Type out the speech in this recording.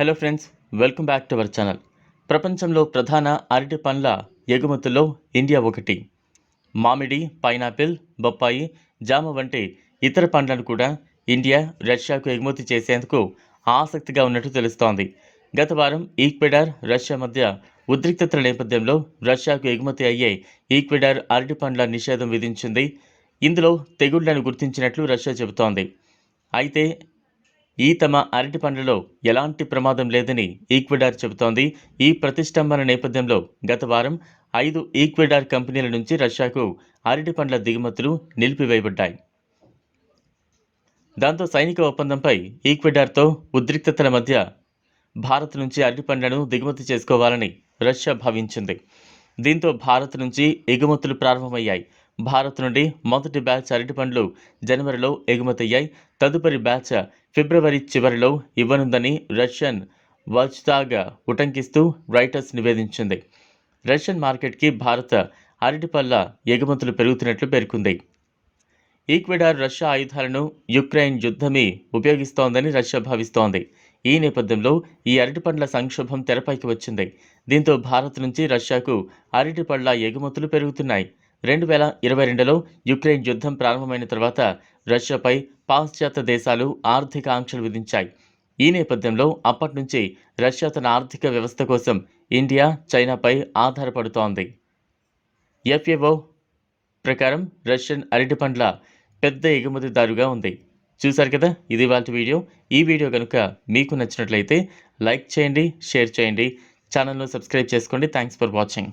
Hello friends welcome back to our channel ప్రపంచంలో ప్రధాన అరటి పండ్ల ఎగుమతుల్లో ఇండియా ఒకటి. మామిడి పైనాపిల్ బొప్పాయి జామ వంటి ఇతర పండ్లను కూడా ఇండియా రష్యాకు ఎగుమతి చేసేందుకు ఆసక్తిగా ఉన్నట్టు తెలుస్తోంది. గత వారం ఈక్వెడార్ రష్యా మధ్య ఉద్రిక్తతల నేపథ్యంలో రష్యాకు ఎగుమతి అయ్యే ఈక్వెడార్ అరటి పండ్ల నిషేధం విధించింది. ఇందులో తెగుళ్ళను గుర్తించినట్లు రష్యా చెబుతోంది. అయితే ఈ తమ అరటి పండ్లలో ఎలాంటి ప్రమాదం లేదని ఈక్వెడార్ చెబుతోంది. ఈ ప్రతిష్టంభన నేపథ్యంలో గత వారం ఐదు ఈక్వెడార్ కంపెనీల నుంచి రష్యాకు అరటి పండ్ల దిగుమతులు నిలిపివేయబడ్డాయి. దాంతో సైనిక ఒప్పందంపై ఈక్వెడార్తో ఉద్రిక్తతల మధ్య భారత్ నుంచి అరటి పండ్లను దిగుమతి చేసుకోవాలని రష్యా భావించింది. దీంతో భారత్ నుంచి ఎగుమతులు ప్రారంభమయ్యాయి. భారత్ నుండి మొదటి బ్యాచ్ అరటి పండ్లు జనవరిలో ఎగుమతయ్యాయి. తదుపరి బ్యాచ్ ఫిబ్రవరి చివరిలో ఇవ్వనుందని రష్యన్ వాచ్దాగ్ ఉటంకిస్తూ రైటర్స్ నివేదించింది. రష్యన్ మార్కెట్కి భారత అరటిపళ్ళ ఎగుమతులు పెరుగుతున్నట్లు పేర్కొంది. ఈక్వెడార్ రష్యా ఆయుధాలను యుక్రెయిన్ యుద్ధమే ఉపయోగిస్తోందని రష్యా భావిస్తోంది. ఈ నేపథ్యంలో ఈ అరటిపండ్ల సంక్షోభం తెరపైకి వచ్చింది. దీంతో భారత్ నుంచి రష్యాకు అరటిపళ్ళ ఎగుమతులు పెరుగుతున్నాయి. రెండు వేల ఇరవై రెండులో యుక్రెయిన్ యుద్ధం ప్రారంభమైన తర్వాత రష్యాపై పాశ్చాత్య దేశాలు ఆర్థిక ఆంక్షలు విధించాయి. ఈ నేపథ్యంలో అప్పటి నుంచి రష్యా తన ఆర్థిక వ్యవస్థ కోసం ఇండియా చైనాపై ఆధారపడుతోంది. ఎఫ్ఏఓ ప్రకారం రష్యన్ అరటిపండ్ల పెద్ద ఎగుమతిదారుగా ఉంది. చూశారు కదా ఇది వాళ్ళ వీడియో. ఈ వీడియో కనుక మీకు నచ్చినట్లయితే లైక్ చేయండి షేర్ చేయండి. ఛానల్ను సబ్స్క్రైబ్ చేసుకోండి. Thanks for watching.